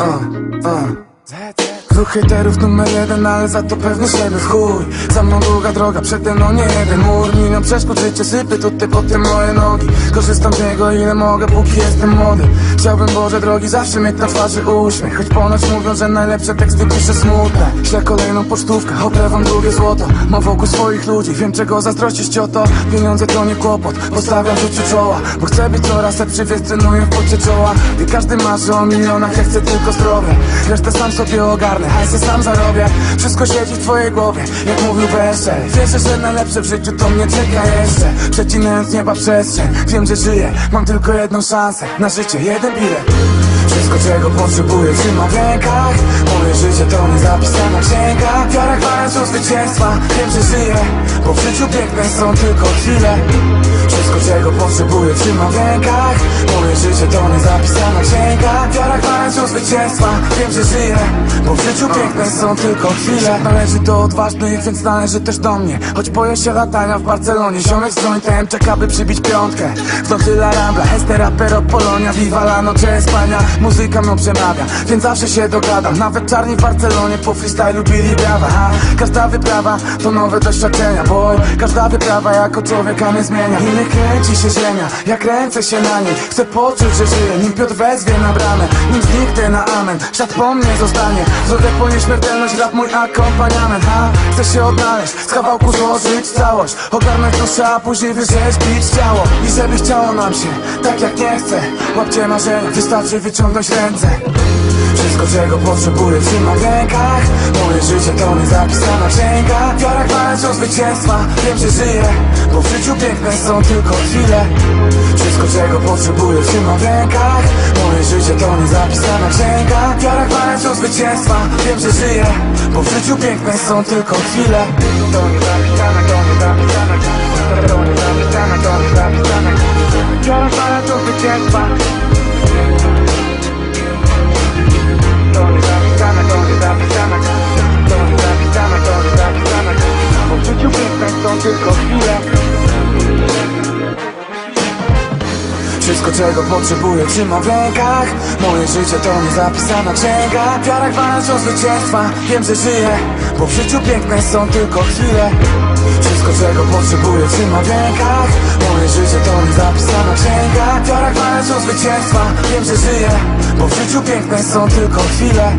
Uh, uh. Hejterów numer jeden, ale za to pewny siebie w chuj. Za mną długa droga, przede mną nie jeden mur. Milion przeszkód, życie sypy tutaj pod te moje nogi. Korzystam z niego ile mogę, póki jestem młody. Chciałbym Boże drogi zawsze mieć na twarzy uśmiech. Choć ponoć mówią, że najlepsze teksty piszę smutne. Ślę kolejną pocztówkę, obrewam drugie złoto. Mam wokół swoich ludzi, wiem czego zazdrościsz cioto Pieniądze to nie kłopot, postawiam życiu czoła. Bo chcę być coraz lepszy, więc trenuję w pocie czoła. Gdy każdy marzy o milionach, ja chcę tylko zdrowie Resztę sam sobie ogarnę, hajsy sam zarobię. Wszystko siedzi w twojej głowie, jak mówił Besser Wierzę, że najlepsze w życiu to mnie czeka jeszcze. Przecinając nieba przestrzeń, wiem, że żyję Mam tylko jedną szansę. Na życie, jeden bilet. Wszystko czego potrzebuję trzymam w rękach Moje życie to nie zapisana księga. Wiara gwarantują zwycięstwa. Wiem, że żyję Bo w życiu piękne są tylko chwile Wszystko czego potrzebuję trzymam w rękach Życie to nie zapisana księga Wiara gwarantują zwycięstwa. Wiem, że żyję Bo w życiu piękne są tylko chwile. Należy do odważnych, więc należy też do mnie. Choć boję się latania w Barcelonie Ziomek z jointem czeka by przybić piątkę. W nocy La Rambla, este rapero Polonia Viva la noche Espania. Muzyka mną przemawia, więc zawsze się dogadam. Nawet czarni w Barcelonie po freestylu bili brawa. Ha? Każda wyprawa to nowe doświadczenia Boy, każda wyprawa jako człowieka mnie zmienia. Innych kręci się ziemia, ja kręcę się na niej. Chcę poczuć, że nim Piotr wezwie na bramę Nim zniknę na amen, świat po mnie zostanie drodze po nieśmiertelność, rap mój akompaniament. Ha? Chcę się odnaleźć, z kawałku złożyć całość. Ogarnąć duszę, a później wyrzeźbić ciało. I żeby chciało nam się, tak jak nie chcę. Łapcie marzenia, wystarczy wyciągnąć ręce. Wszystko czego potrzebuję trzymam w rękach. Moje życie to nie zapisana księga. Wiara gwarantują zwycięstwa Wiem, że żyję Bo w życiu piękne są tylko chwile. Wszystko czego potrzebuję trzymam w rękach. Moje życie to nie zapisana księga Wiara gwarantują zwycięstwa Wiem, że żyję Bo w życiu piękne są tylko chwile. To nie zapisana, to nie zapisana To nie zapisana, to nie zapisana Wiara wszystko czego potrzebuję. Trzymam w rękach. Moje życie to nie zapisana księga Wiara gwarantują zwycięstwa. Wiem, że żyję Bo w życiu piękne są tylko chwile. Wszystko czego potrzebuję trzymam w rękach. Moje życie to nie zapisana księga Wiara gwarantują zwycięstwa. Wiem, że żyję Bo w życiu piękne są tylko chwile